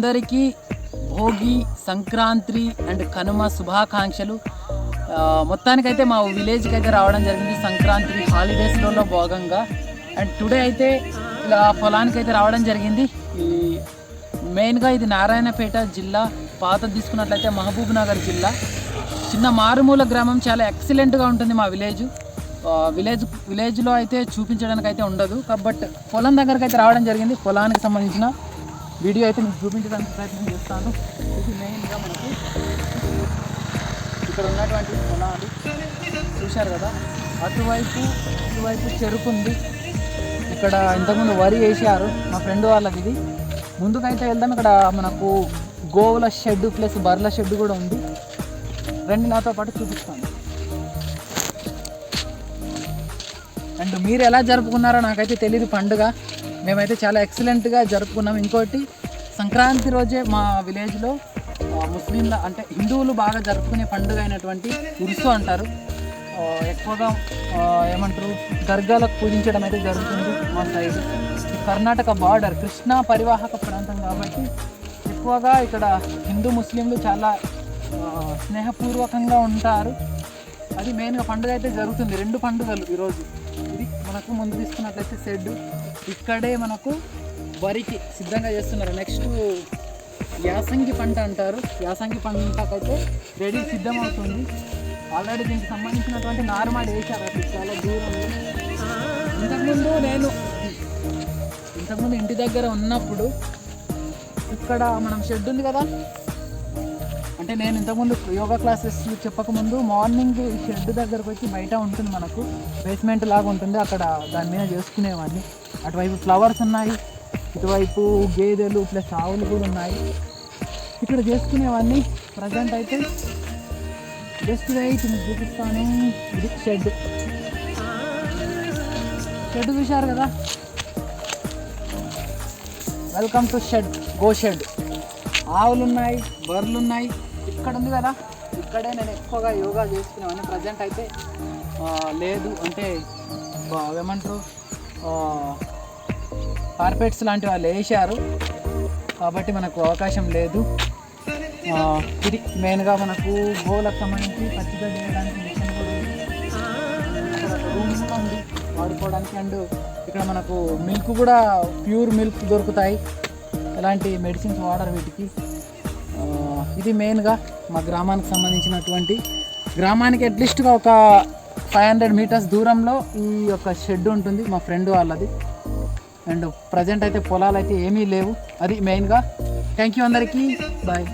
అందరికీ భోగి సంక్రాంతి అండ్ కనుమ శుభాకాంక్షలు. మొత్తానికైతే మా విలేజ్కి అయితే రావడం జరిగింది సంక్రాంతి హాలిడేస్లో భాగంగా. అండ్ టుడే అయితే ఇలా పొలానికి అయితే రావడం జరిగింది. ఈ మెయిన్గా ఇది నారాయణపేట జిల్లా పాత తీసుకున్నట్లయితే మహబూబ్ నగర్ జిల్లా. చిన్న మారుమూల గ్రామం చాలా ఎక్సలెంట్గా ఉంటుంది మా విలేజ్. విలేజ్ విలేజ్లో అయితే చూపించడానికి అయితే ఉండదు. బట్ పొలం దగ్గరికి అయితే రావడం జరిగింది. పొలానికి సంబంధించిన వీడియో అయితే మీకు చూపించడానికి ప్రయత్నం చేస్తాను. ఇది మెయిన్గా మనకు ఇక్కడ ఉన్నటువంటి పొలాలు. చూశారు కదా? అటువైపు ఇటువైపు చెరుకు ఉంది. ఇక్కడ ఇంతకుముందు వరి వేసారు మా ఫ్రెండ్ వాళ్ళది ఇది. ముందుకైతే వెళ్దాం. ఇక్కడ మనకు గోవుల షెడ్ ప్లస్ బర్ల షెడ్ కూడా ఉంది. రండి నాతో పాటు చూపిస్తాను. అండ్ మీరు ఎలా జరుపుకున్నారో నాకైతే తెలియదు పండుగ. మేమైతే చాలా ఎక్సలెంట్గా జరుపుకున్నాం. ఇంకోటి సంక్రాంతి రోజే మా విలేజ్లో ముస్లింల అంటే హిందువులు బాగా జరుపుకునే పండుగ అయినటువంటి ఉరుసు అంటారు. ఎక్కువగా ఏమంటారు దర్గాలకు పూజించడం అయితే జరుగుతుంది మా సైడ్ కర్ణాటక బార్డర్ కృష్ణా పరివాహక ప్రాంతం కాబట్టి ఎక్కువగా ఇక్కడ హిందూ ముస్లింలు చాలా స్నేహపూర్వకంగా ఉంటారు. అది మెయిన్గా పండుగ అయితే జరుగుతుంది. రెండు పండుగలు ఈరోజు ఇది మనకు ముందు తీసుకున్నట్లయితే షెడ్ ఇక్కడే మనకు వరికి సిద్ధంగా చేస్తున్నారు. నెక్స్ట్ యాసంగి పంట అంటారు. యాసంగి పంటకైతే రెడీ సిద్ధమవుతుంది. ఆల్రెడీ దీనికి సంబంధించినటువంటి నార్మల్ వేశారు. అసలు చాలా దూరం. ఇంతకుముందు నేను ఇంతకుముందు ఇంటి దగ్గర ఉన్నప్పుడు ఇక్కడ మనం షెడ్ ఉంది కదా అంటే నేను ఇంతకుముందు యోగా క్లాసెస్ చెప్పకముందు మార్నింగ్ షెడ్ దగ్గరకు వచ్చి బయట ఉంటుంది మనకు బేస్మెంట్ లాగా ఉంటుంది. అక్కడ దాని మీద చేసుకునేవాడిని. అటువైపు ఫ్లవర్స్ ఉన్నాయి ఇటువైపు గేదెలు ప్లస్ ఆవులు కూడా ఉన్నాయి. ఇక్కడ చేసుకునేవాడిని. ప్రజెంట్ అయితే జస్ట్ వెయిట్ చూపిస్తాను. ఇది షెడ్. షెడ్ చూశారు కదా? Welcome to shed. Go shed. ఆవులు ఉన్నాయి బర్రెలు ఉన్నాయి ఇక్కడ ఉంది కదా. ఇక్కడే నేను ఎక్కువగా యోగా చేసుకునేవాడిని ప్రజెంట్ అయితే లేదు అంటే ఏమంటారు? కార్పెట్స్ లాంటి వాళ్ళు వేసారు కాబట్టి మనకు అవకాశం లేదు. ఇది మెయిన్గా మనకు గోలకు సంబంధించి ఖచ్చితంగా చేయడానికి మిషన్ కూడా ఉంది. వాడుకోవడానికి అండ్ ఇక్కడ మనకు మిల్క్ కూడా ప్యూర్ మిల్క్ దొరుకుతాయి. ఎలాంటి మెడిసిన్స్ వాడరు వీటికి? ఇది మెయిన్గా మా గ్రామానికి సంబంధించినటువంటి గ్రామానికి అట్లీస్ట్గా ఒక ఫైవ్ హండ్రెడ్ మీటర్స్ దూరంలో ఈ యొక్క షెడ్ ఉంటుంది మా ఫ్రెండ్ వాళ్ళది. అండ్ ప్రజెంట్ అయితే పొలాలు అయితే ఏమీ లేవు. అది మెయిన్గా థ్యాంక్ యూ అందరికీ. బాయ్